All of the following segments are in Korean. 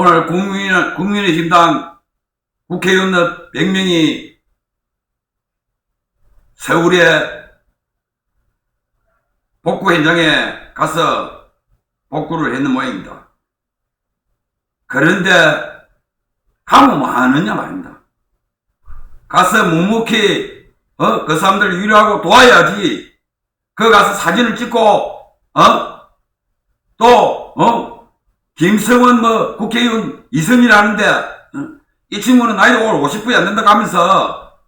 오늘 국민, 국민의힘당 국회의원 100명이 서울에 복구 현장에 가서 복구를 했는 모양입니다. 그런데 가면 뭐 하느냐 말입니다. 가서 묵묵히 어? 그 사람들 위로하고 도와야지. 그 가서 사진을 찍고 어? 또 어? 김성원 뭐 국회의원 이선이라는데 어? 이 친구는 나이도 올 50분이 안 된다고 하면서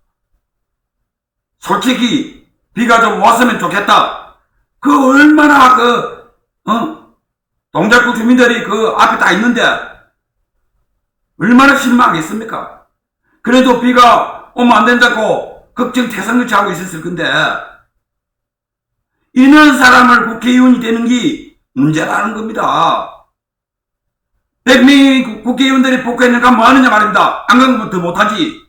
솔직히 비가 좀 왔으면 좋겠다. 그 얼마나 그 어? 동작구 주민들이 그 앞에 다 있는데 얼마나 실망하겠습니까? 그래도 비가 오면 안 된다고 걱정 태산같이 하고 있었을 건데 이런 사람을 국회의원이 되는 게 문제라는 겁니다. 100명의 국회의원들이 복구했는가 뭐 하느냐 말입니다. 안 가면 더 못하지.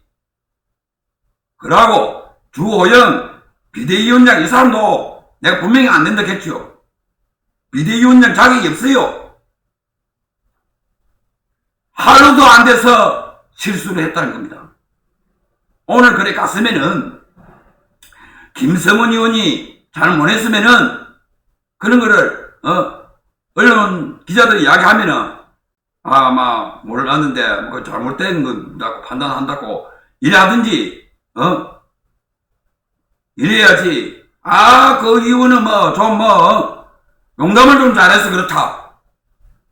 그러고 주호영 비대위원장 이 사람도 내가 분명히 안 된다 했죠. 비대위원장 자격이 없어요. 하루도 안 돼서 실수를 했다는 겁니다. 오늘 그래 갔으면은 김성원 의원이 잘 못했으면은 그런 거를 어 언론 기자들이 이야기하면은 아, 아마 몰랐는데 뭐 잘못된 건다고 판단한다고 이래하든지 어 이래야지 아그 의원은 뭐좀뭐 용담을 좀 잘해서 그렇다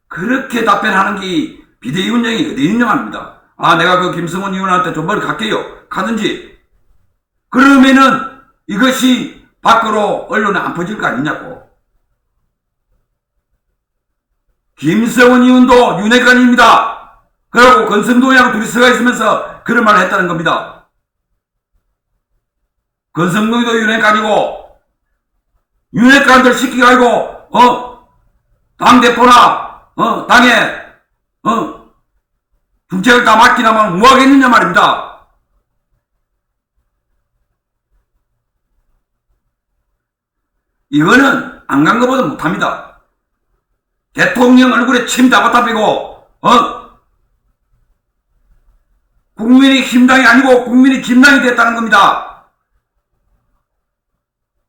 그렇게 답변하는 게 비대위원장이 어디 말입니다. 아, 내가 그 김성원 의원한테 좀 머리 갈게요. 가든지. 그러면은 이것이 밖으로 언론에 안 퍼질 거 아니냐고. 김성원 의원도 윤핵관입니다. 그리고 건성동이하고 둘이 서가 있으면서 그런 말을 했다는 겁니다. 건성동이도 윤핵관이고, 윤핵관들 시키가지고, 어, 당대표나, 어, 당에, 어, 정책을 다 맡기나만 뭐 하겠느냐 말입니다. 이거는 안 간 것보다 못합니다. 대통령 얼굴에 침 잡아다 빼고, 어? 국민이 힘당이 아니고 국민이 김당이 됐다는 겁니다.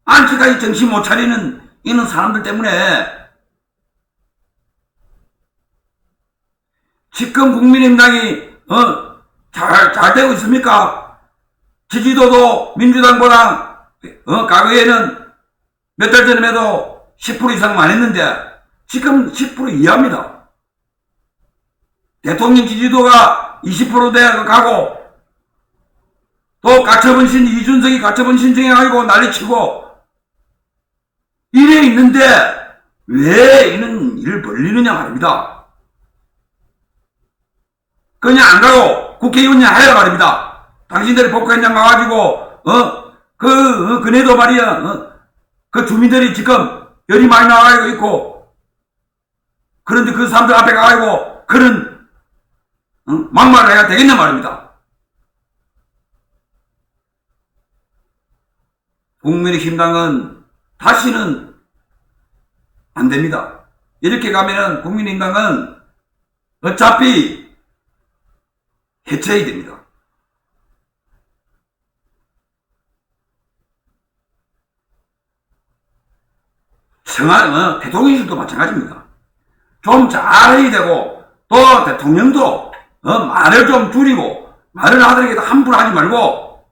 안치까지 정신 못 차리는 이런 사람들 때문에 지금 국민의힘당이 어, 잘, 잘 되고 있습니까? 지지도도 민주당보다 어, 과거에는 몇 달 전에 해도 10% 이상 많았는데 지금 10% 이하입니다. 대통령 지지도가 20%대 가고 또 가처분 신 이준석이 가처분 신청해가지고 난리치고 이래 있는데 왜 이런 일을 벌리느냐 말입니다. 그냥 안 가고 국회의원이 하라 말입니다. 당신들이 복구현장 가가지고 어? 그, 어, 그네도 말이야 어? 그 주민들이 지금 열이 많이 나가고 있고 그런데 그 사람들 앞에 가가지고 그런 어? 막말을 해야 되겠냐 말입니다. 국민의힘당은 다시는 안 됩니다. 이렇게 가면은 국민의힘당은 어차피 해체해야 됩니다. 성하, 어, 대통령실도 마찬가지입니다. 좀 잘해야 되고, 또 대통령도, 어, 말을 좀 줄이고, 말을 하더라도 함부로 하지 말고,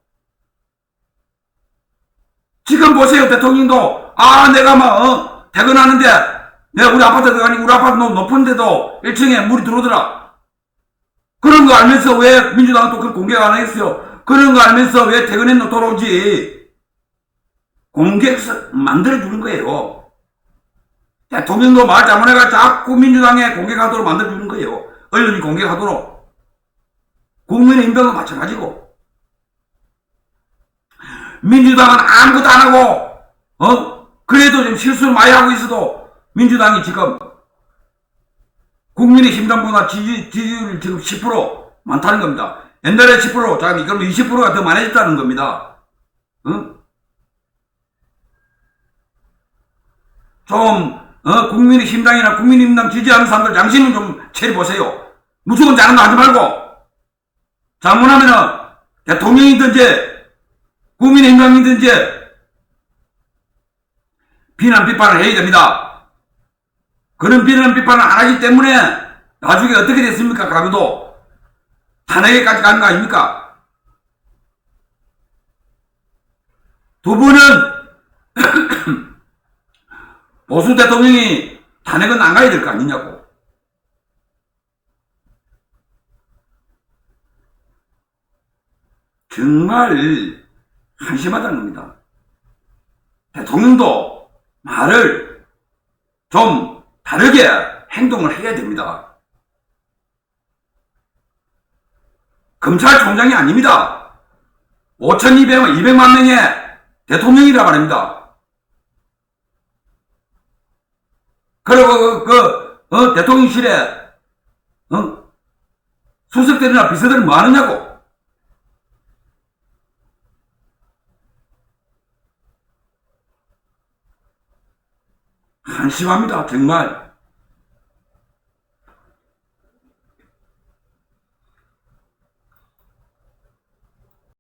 지금 보세요, 대통령도, 아, 내가 막, 어, 퇴근하는데, 내가 우리 아파트 들어가니 우리 아파트 너무 높은데도 1층에 물이 들어오더라. 그런 거 알면서 왜 민주당은 또 그걸 공개 안 하겠어요? 그런 거 알면서 왜 퇴근했노 돌아오지? 공개해서 만들어주는 거예요. 대통령도 말 잘못해가 자꾸 민주당에 공개하도록 만들어주는 거예요. 언론이 공개하도록. 국민의힘당도 마찬가지고. 민주당은 아무것도 안 하고, 어? 그래도 좀 실수를 많이 하고 있어도 민주당이 지금 국민의 힘당보다 지지, 지지율이 지금 10% 많다는 겁니다. 옛날에 10%, 자, 그럼 20%가 더 많아졌다는 겁니다. 어? 좀, 어, 국민의 힘당이나 국민의힘당 지지하는 사람들 양심을 좀 차려보세요. 무조건 자는 거 하지 말고 잘못하면은 대통령이든지 국민의힘당이든지 비난 비판을 해야 됩니다. 그런 비난 비판을 안 하기 때문에 나중에 어떻게 됐습니까? 가구도 탄핵에까지 가는 거 아닙니까? 두 분은 보수 대통령이 탄핵은 안 가야 될 거 아니냐고. 정말 한심하다는 겁니다. 대통령도 말을 좀 다르게 행동을 해야 됩니다. 검찰총장이 아닙니다. 5,200만, 200만 명의 대통령이라 말입니다. 그리고 그, 그 어, 대통령실에 어? 수석들이나 비서들은 뭐 하느냐고. 한심합니다, 정말.